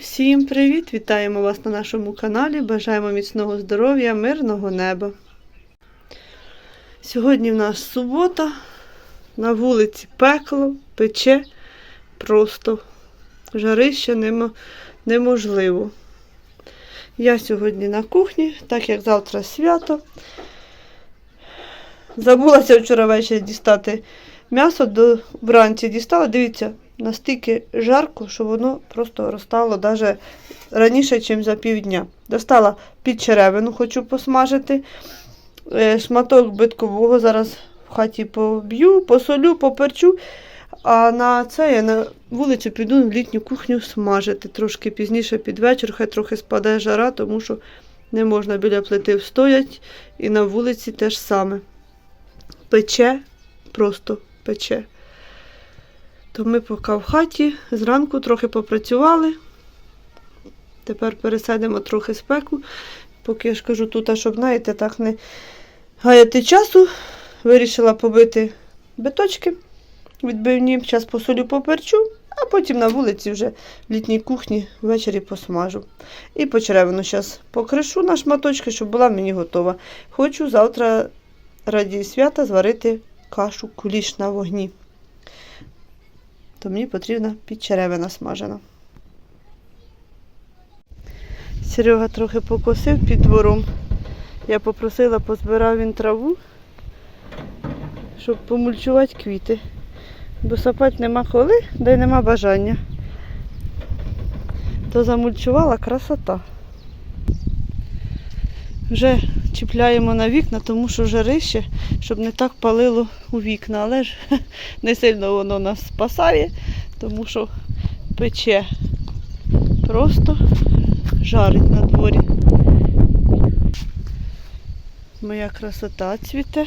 Всім привіт! Вітаємо вас на нашому каналі. Бажаємо міцного здоров'я, мирного неба. Сьогодні в нас субота. На вулиці пекло, пече просто жарище неможливо. Я сьогодні на кухні, так як завтра свято. Забулася вчора ввечері дістати м'ясо до вранці дістала. Дивіться, настільки жарко, що воно просто розтало навіть раніше, ніж за півдня. Достала під черевину, хочу посмажити. Е, Шматок биткового зараз в хаті поб'ю, посолю, поперчу. А на це я на вулицю піду в літню кухню смажити. Трошки пізніше під вечір, хай трохи спаде жара, тому що не можна біля плити встоять. І на вулиці теж саме. Пече, просто пече. То ми поки в хаті зранку трохи попрацювали. Тепер пересадимо трохи спеку. Поки я ж кажу тут, а щоб, знаєте, так не гаяти часу, вирішила побити биточки відбивні. Зараз посолю поперчу, а потім на вулиці вже в літній кухні ввечері посмажу. І почеревину зараз покришу на шматочки, щоб була мені готова. Хочу завтра раді свята зварити кашу куліш на вогні то мені потрібна підчеревина смажена. Серега трохи покосив під двором. Я попросила, позбирав він траву, щоб помульчувати квіти. Бо сапати нема коли, да й нема бажання. То замульчувала красота. Вже чіпляємо на вікна, тому що жарище, щоб не так палило у вікна. Але ж не сильно воно нас спасає, тому що пече. Просто жарить на дворі. Моя красота цвіте.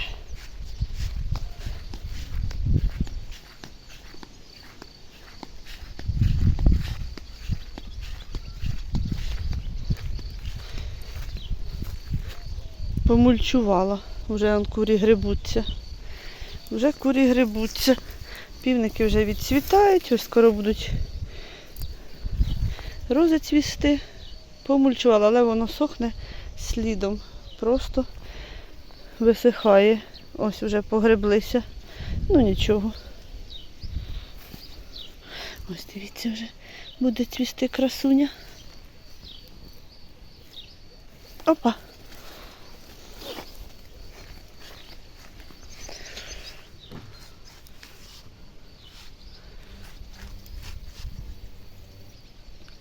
Помульчувала. Вже он курі грибуться. Вже курі грибуться. Півники вже відцвітають, ось скоро будуть рози цвісти. Помульчувала, але воно сохне слідом. Просто висихає. Ось вже погреблися. Ну нічого. Ось дивіться, вже буде цвісти красуня. Опа.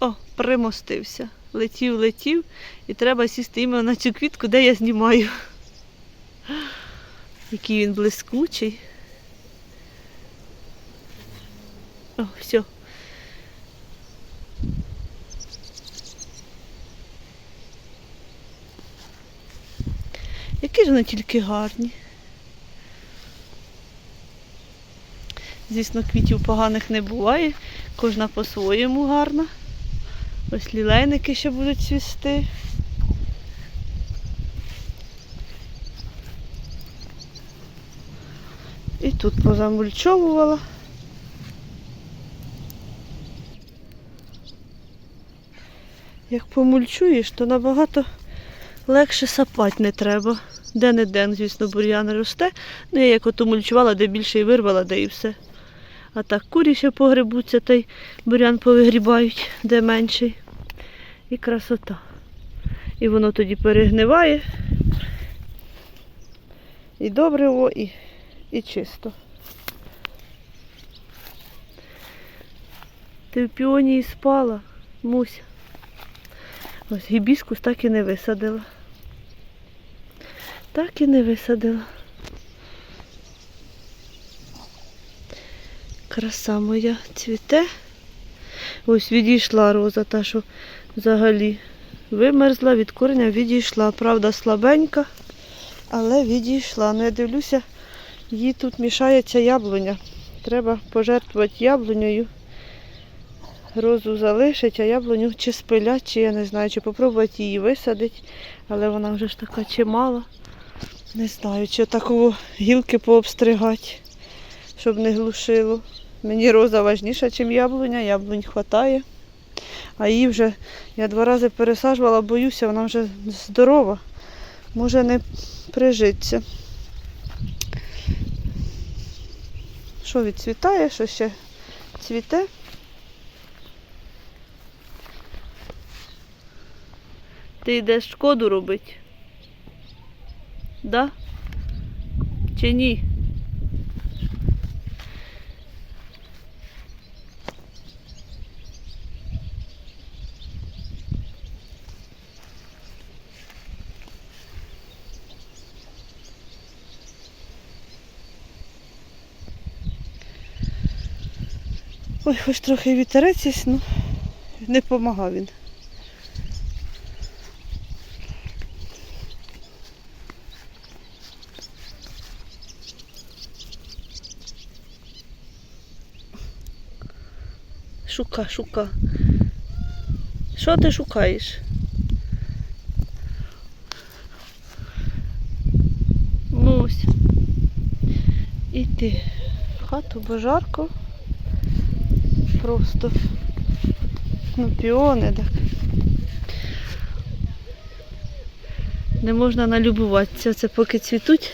О, примостився. Летів, летів, і треба сісти іменно на цю квітку, де я знімаю. Який він блискучий. О, все. Які ж вони тільки гарні. Звісно, квітів поганих не буває, кожна по-своєму гарна. Ось лілейники ще будуть цвісти. І тут позамульчовувала. Як помульчуєш, то набагато легше сапати не треба. Де не ден, звісно, бур'ян росте. Ну, я як ото мульчувала, де більше і вирвала, де і все. А так курі ще погребуться, та й бурян повигрібають, де менший. І красота. І воно тоді перегниває. І добриво, і, і чисто. Ти в піонії спала, Муся. Ось гібіскус так і не висадила. Так і не висадила. Краса моя цвіте. Ось відійшла роза, та що взагалі вимерзла, від кореня відійшла. Правда, слабенька, але відійшла. Ну, я дивлюся, їй тут мішається яблуня. Треба пожертвувати яблунею. Розу залишить, а яблуню чи спилять, чи я не знаю, чи попробувати її висадити. Але вона вже ж така чимала. Не знаю, чи такого гілки пообстригати, щоб не глушило. Мені роза важніша, ніж яблуня, яблунь хватає. А її вже я два рази пересаджувала, боюся, вона вже здорова. Може не прижиться. Що відцвітає, що ще цвіте? Ти йдеш шкоду робити? Да? Чи ні? Ой, хоч трохи вітерець є, ну не допомагав він. Шука, шука. Що ти шукаєш? Мусь. Іди в хату, бо жарко. Просто. Ну, піони так. Не можна налюбуватися. Це поки цвітуть.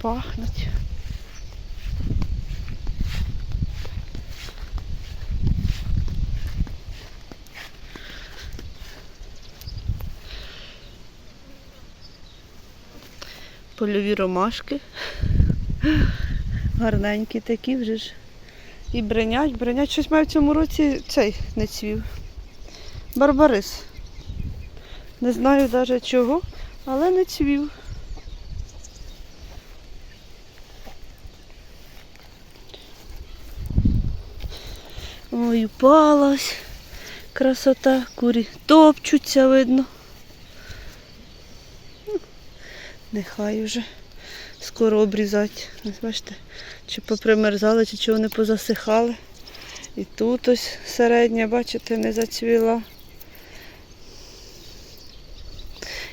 Пахнуть. Польові ромашки. Гарненькі такі вже ж. І бренять, бренять. Щось має в цьому році цей не цвів. Барбарис. Не знаю навіть чого, але не цвів. Ой, упалась. Красота, курі топчуться, видно. Нехай вже скоро обрізати. Ось бачите, чи попримерзали, чи чого не позасихали. І тут ось середня, бачите, не зацвіла.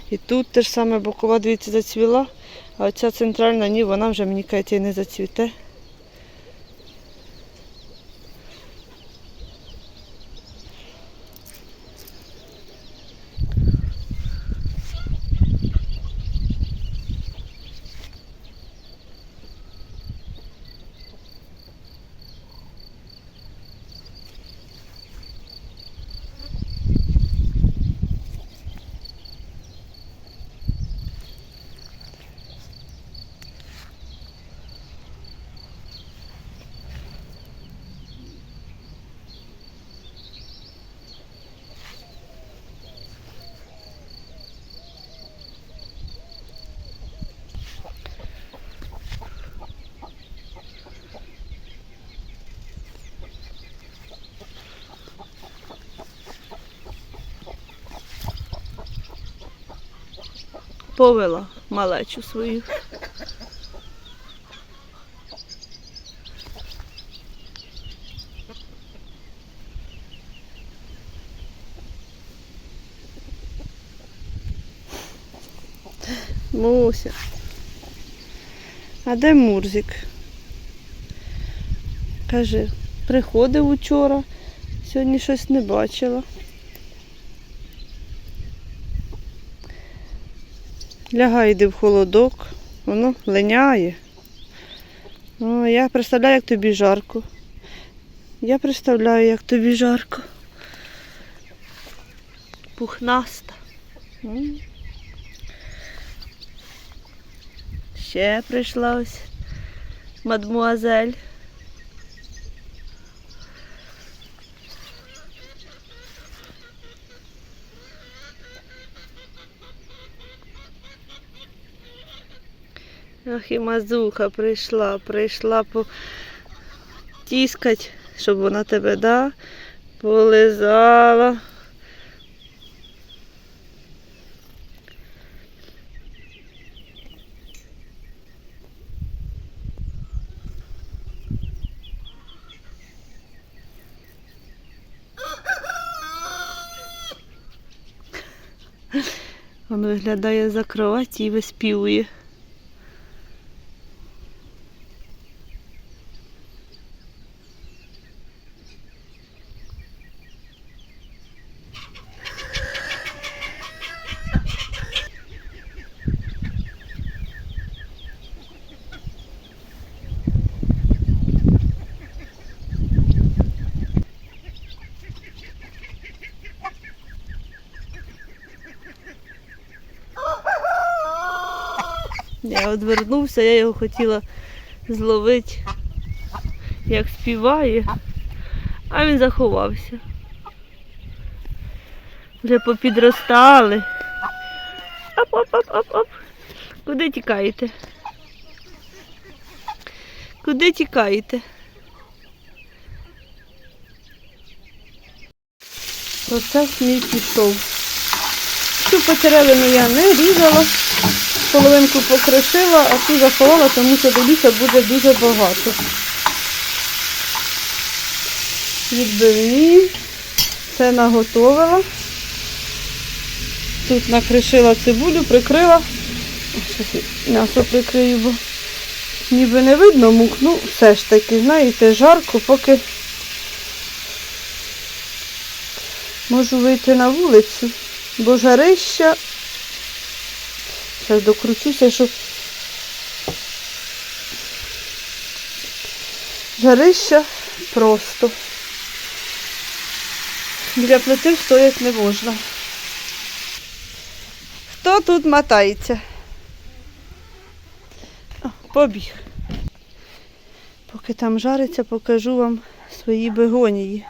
І тут теж саме бокова, дивіться, зацвіла, а оця центральна ні, вона вже, мені кажеться, і не зацвіте. Повела малечу свою. Муся. А де Мурзик? Каже, приходив учора, сьогодні щось не бачила. Лягай, йди в холодок, воно линяє. О, я представляю, як тобі жарко. Я представляю, як тобі жарко. Пухнаста. Ще прийшла ось мадмуазель. Ах, і мазуха прийшла, прийшла по тіскать, щоб вона тебе, да, полизала. Він виглядає за кроваті і виспівує. Я одвернувся, я його хотіла зловити, як співає, а він заховався. Вже попідростали. Оп-оп-оп-оп-оп. Куди тікаєте? Куди тікаєте? Процес мій пішов. Цю потеревину я не різала, половинку покришила, а ту заховала, тому що дивіться буде дуже багато. Відбивні. Це наготовила. Тут накришила цибулю, прикрила. Щас м'ясо прикрию, бо ніби не видно мук. Ну, все ж таки, знаєте, жарко, поки можу вийти на вулицю, бо жарища. Зараз докручуся, щоб жарища просто. Біля плити стоять не можна. Хто тут мотається? О, побіг. Поки там жариться, покажу вам свої бегонії.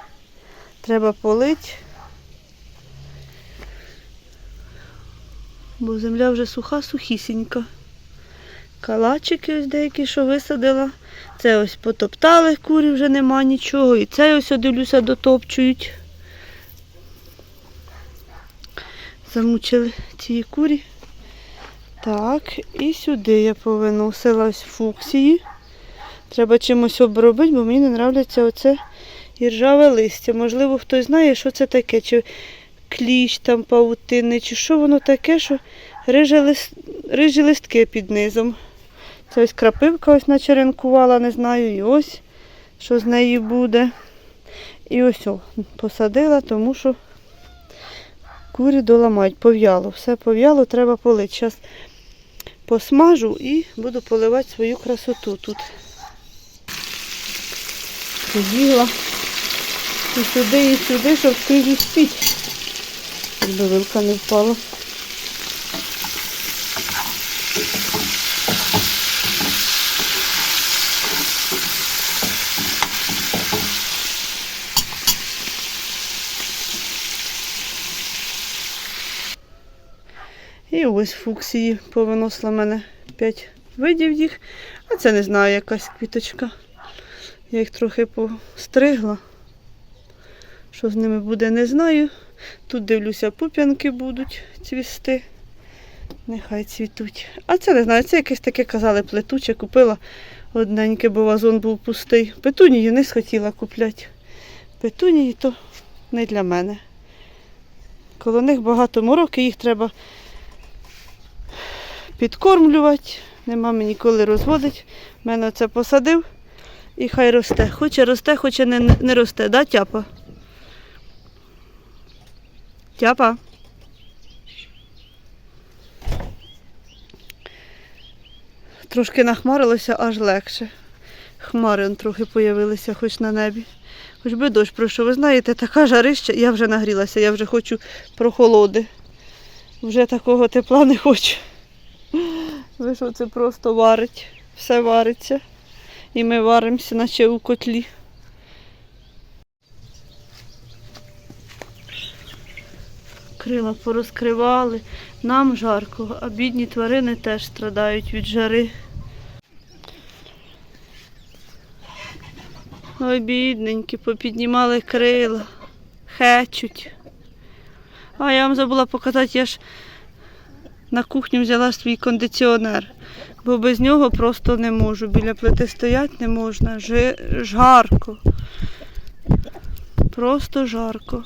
Треба полити. Бо земля вже суха, сухісінька. Калачики ось деякі, що висадила. Це ось потоптали, курі вже нема нічого. І це ось, дивлюся, дотопчують. Замучили ці курі. Так, і сюди я повиносила ось фуксії. Треба чимось обробити, бо мені не подобається оце іржаве листя. Можливо, хтось знає, що це таке, чи кліщ там паутинний, чи що воно таке, що рижі, лист... рижі листки під низом. Це ось крапивка ось начеренкувала, не знаю, і ось що з неї буде. І ось о, посадила, тому що курі доламають, пов'яло. Все пов'яло, треба полити. Зараз посмажу і буду поливати свою красоту тут. Побігла і сюди, і сюди, щоб скрізь успіть. Якби вилка не впала. І ось фуксії повиносила мене 5 видів їх. А це не знаю, якась квіточка. Я їх трохи постригла. Що з ними буде, не знаю. Тут дивлюся, пуп'янки будуть цвісти. Нехай цвітуть. А це не знаю, це якесь таке казали плетуче. Купила одненьке, бо вазон був пустий. Петунії не схотіла купляти. Петунії то не для мене. Коло них багато мороки, їх треба підкормлювати. Нема мені коли розводити. Мене це посадив і хай росте. Хоче росте, хоче не, не росте, да, тяпа? Тяпа. Трошки нахмарилося, аж легше. Хмари трохи появилися хоч на небі. Хоч би дощ пройшов. Ви знаєте, така жарища, я вже нагрілася, я вже хочу прохолоди. Вже такого тепла не хочу. Ви що це просто варить, все вариться. І ми варимося, наче у котлі. Крила порозкривали, нам жарко, а бідні тварини теж страдають від жари. Ой, бідненькі, попіднімали крила, хечуть. А я вам забула показати, я ж на кухню взяла свій кондиціонер, бо без нього просто не можу. Біля плити стояти не можна. Жарко. Просто жарко.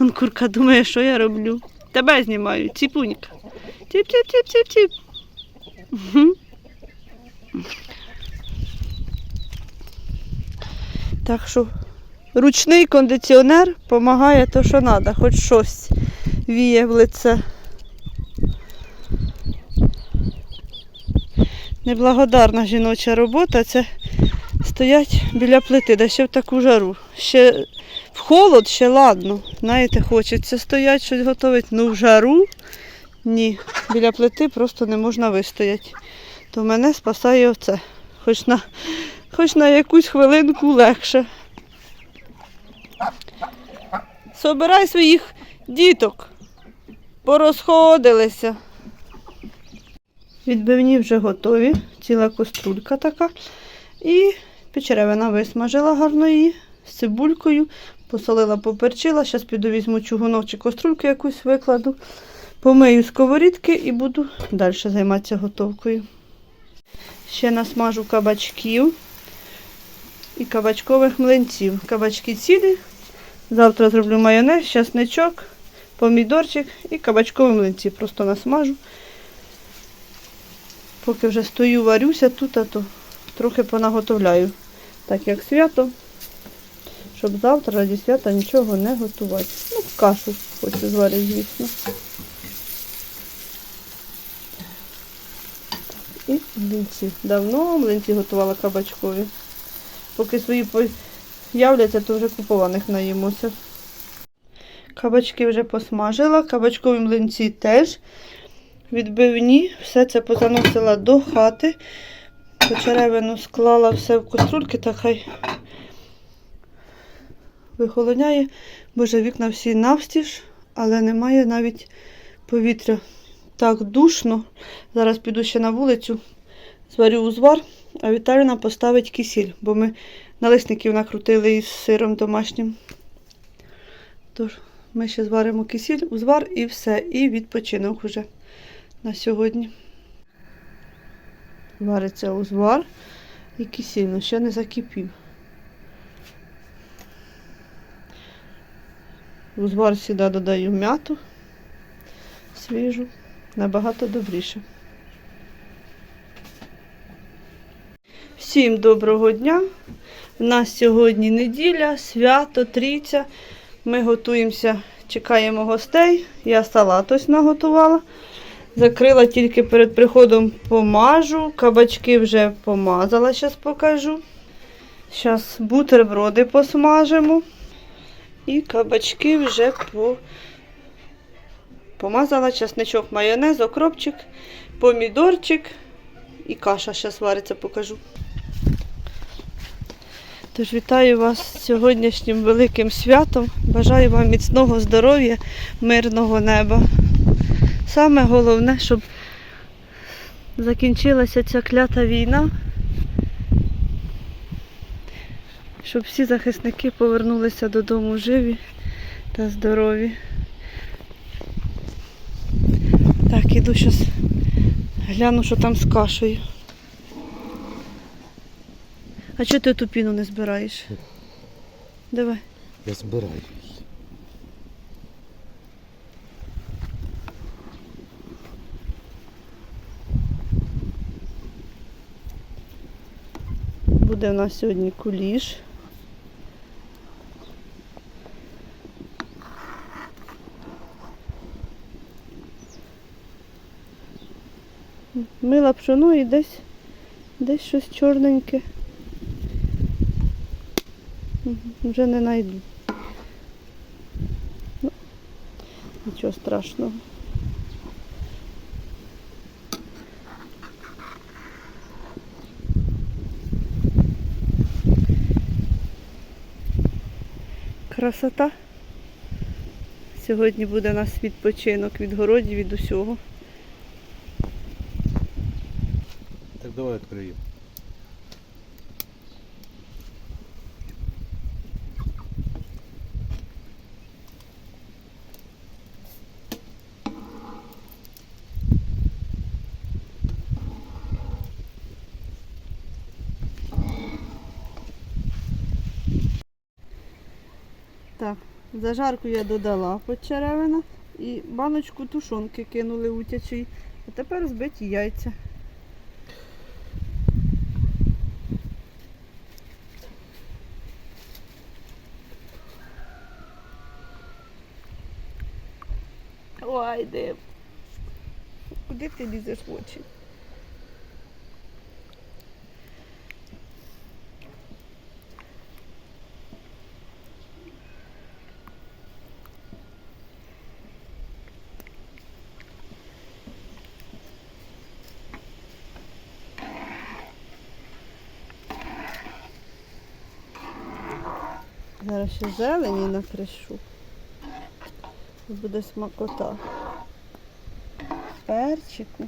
Он курка думає, що я роблю. Тебе знімаю, ціпунька. Ціп-ціп-ціп-ціп-ціп. Мгм. Так що ручний кондиціонер допомагає то, що треба, хоч щось віє в лице. Неблагодарна жіноча робота це стоять біля плити, да ще в таку жару. Ще в холод ще ладно. Знаєте, хочеться стояти, щось готувати. Ну в жару ні. Біля плити просто не можна вистояти. то мене спасає оце. Хоч на, хоч на якусь хвилинку легше. Собирай своїх діток. Порозходилися. Відбивні вже готові, ціла каструлька така. І печеревина висмажила гарно її з цибулькою, посолила, поперчила. Зараз піду візьму чугунок чи каструльку якусь викладу, помию сковорідки і буду далі займатися готовкою. Ще насмажу кабачків і кабачкових млинців. Кабачки цілі. Завтра зроблю майонез, часничок, помідорчик і кабачкові млинці. Просто насмажу. Поки вже стою, варюся тут, а то трохи понаготовляю. Так як свято, щоб завтра раді свята нічого не готувати. Ну, кашу хочу зварити, звісно. І млинці. Давно млинці готувала кабачкові. Поки свої появляться, то вже купованих наїмося. Кабачки вже посмажила, кабачкові млинці теж відбивні. Все це позаносила до хати. Почеревину склала все в каструльки, та хай вихолоняє. Боже, вікна всі навстіж, але немає навіть повітря. Так душно. Зараз піду ще на вулицю, зварю узвар, а Віталіна поставить кисіль, бо ми налисників накрутили із сиром домашнім. Тож ми ще зваримо кисіль, узвар і все. І відпочинок уже на сьогодні. Вариться узвар і кисіль, ну ще не закипів. В узвар сюди додаю м'яту свіжу, набагато добріше. Всім доброго дня! У нас сьогодні неділя, свято, трійця. Ми готуємося, чекаємо гостей. Я салат ось наготувала. Закрила тільки перед приходом помажу. Кабачки вже помазала, зараз покажу. Зараз бутерброди посмажимо. І кабачки вже по... помазала чесничок, майонез, окропчик, помідорчик і каша зараз вариться, покажу. Тож вітаю вас з сьогоднішнім великим святом. Бажаю вам міцного здоров'я, мирного неба. Саме головне, щоб закінчилася ця клята війна, щоб всі захисники повернулися додому живі та здорові. Так, іду зараз гляну, що там з кашею. А чого ти ту піну не збираєш? Давай. Я збираю. Буде в нас сьогодні куліш. Мила пшоно і десь, десь щось чорненьке. Вже не знайду. Ну, нічого страшного. Красота. Сьогодні буде у нас відпочинок від городів, від усього. Так давай відкриємо. Так, зажарку я додала почеревина і баночку тушонки кинули утячий. А тепер збиті яйця. де? Куди ти лізеш в очі? Зараз ще зелені накришу. Буде смакота. Перчику.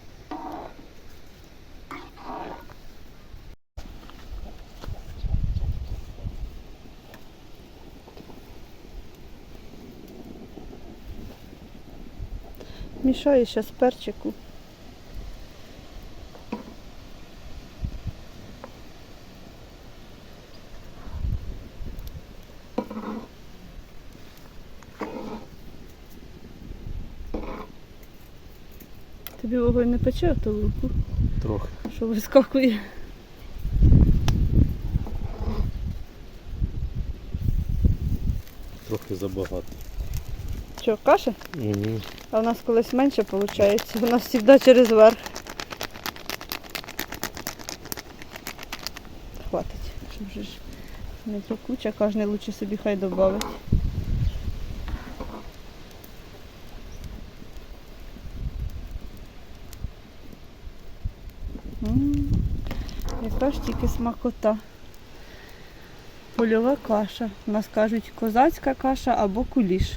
Мішаю зараз перчику. Тобі вогонь не пече в ту луку, Трохи. що вискакує. Трохи забагато. Що, каша? Угу. А у нас колись менше виходить. У нас завжди через верх. Хватить, щоб вже ж не куча, кожен лучше собі хай додавить. Тільки смакота. Польова каша. У нас кажуть козацька каша або куліш.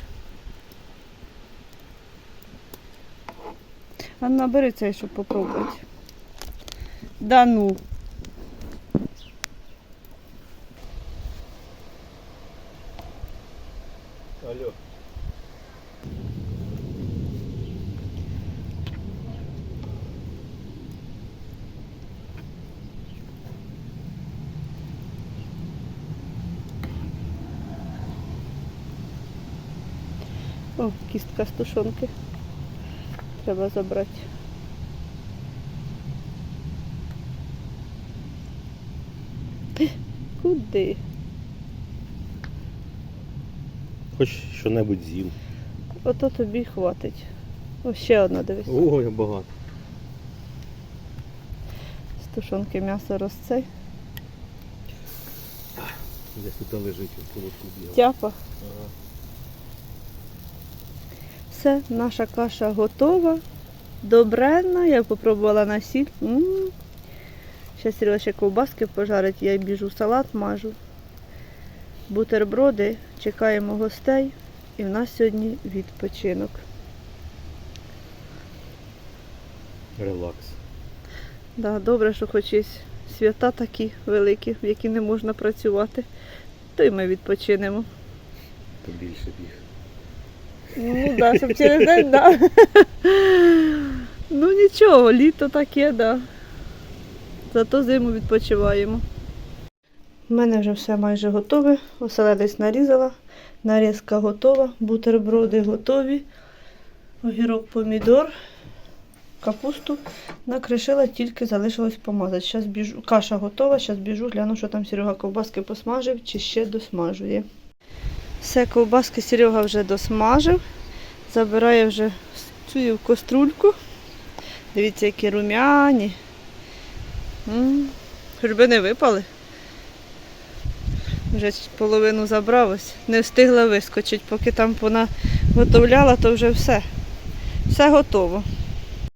Анна, бери цей, щоб попробувати. Да ну. О, з тушонки. Треба забрати. Куди? Хоч що-небудь з'їм. Ото тобі хватить. О, ще одна дивись. Ой, багато. З тушонки м'ясо розцей. Десь тут лежить, в колодку бігав. Тяпа. Ага. Все, наша каша готова. Добренна. Я попробувала на сіль. Ще Серега ще ковбаски пожарить, я біжу салат мажу. Бутерброди, чекаємо гостей. І в нас сьогодні відпочинок. Релакс. Да, добре, що хоч є свята такі великі, в які не можна працювати. То й ми відпочинемо. То більше біг. Ну да, щоб через день, да. Ну нічого, літо таке, да. Зато зиму відпочиваємо. У мене вже все майже готове. Оселедець нарізала, нарізка готова, бутерброди готові, огірок, помідор, капусту накришила, тільки залишилось помазати. Зараз біжу. Каша готова, зараз біжу, гляну, що там Серега ковбаски посмажив чи ще досмажує. Все, ковбаски Серега вже досмажив. Забирає вже цю каструльку. Дивіться, які румяні. Хоч би не випали. Вже половину забрав ось. Не встигла вискочити, поки там вона готовляла, то вже все. Все готово.